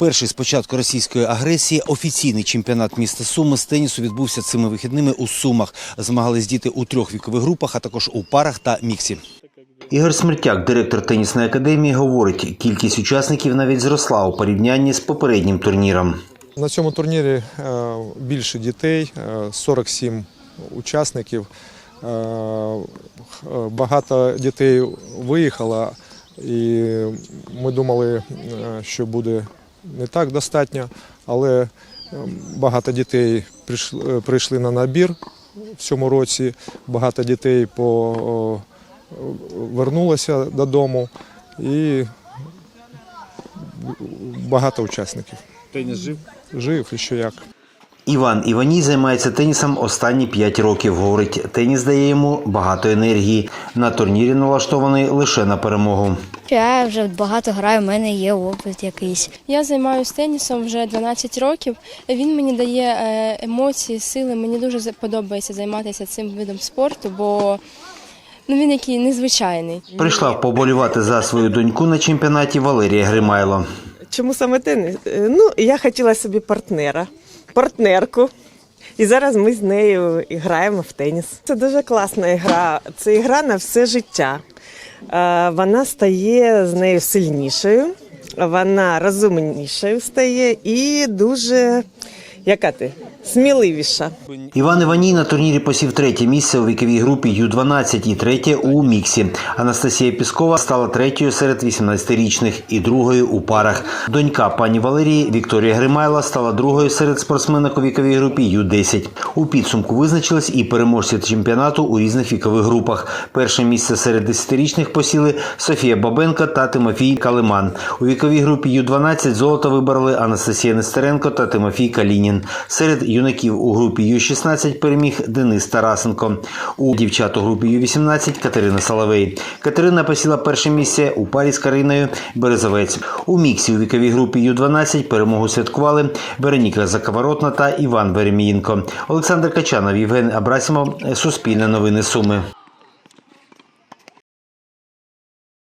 Перший з початку російської агресії офіційний чемпіонат міста Суми з тенісу відбувся цими вихідними у Сумах. Змагались діти у трьох вікових групах, а також у парах та міксі. Ігор Смертяк, директор тенісної академії, говорить, кількість учасників навіть зросла у порівнянні з попереднім турніром. На цьому турнірі е, більше дітей, е, 47 учасників. Е, Багато дітей виїхало, і ми думали, е, що буде не так достатньо, але е, багато дітей прийшли, е, прийшли на набір в цьому році, багато дітей по, о, вернулося додому і багато учасників. Теніс жив. Жив і що як. Іван Іваній займається тенісом останні 5 років. Говорить, теніс дає йому багато енергії. На турнірі налаштований лише на перемогу. Я вже багато граю, в мене є опит якийсь. Я займаюся тенісом вже 12 років. Він мені дає е, емоції, сили. Мені дуже подобається займатися цим видом спорту, бо ну, він який незвичайний. Прийшла поболівати за свою доньку на чемпіонаті Валерія Гримайло. Чому саме теніс? Е, Ну, я хотіла собі партнера, партнерку. І зараз ми з нею граємо в теніс. Це дуже класна гра. Це гра на все життя. Е, Вона стає з нею сильнішою, вона розумнішою стає і дуже, яка ти, сміливіша. Іван Іваній на турнірі посів третє місце у віковій групі Ю-12 і третє у міксі. Анастасія Піскова стала третьою серед 18-річних і другою у парах. Донька пані Валерії Вікторія Гримайла стала другою серед спортсменок у віковій групі Ю-10. У підсумку визначились і переможці чемпіонату у різних вікових групах. Перше місце серед 10-річних посіли Софія Бабенко та Тимофій Калиман. У віковій групі Ю-12 золото вибороли Анастасія Нестеренко та Тимофій Калінін. Серед юнаків у групі Ю-16 переміг Денис Тарасенко. У дівчат у групі Ю-18 Катерина Соловей. Катерина посіла перше місце у парі з Кариною Березовець. У міксі у віковій групі Ю-12 перемогу святкували Вероніка Заковоротна та Іван Веремієнко. Олександр Качанов, Євген Абрасімов, Суспільне новини Суми.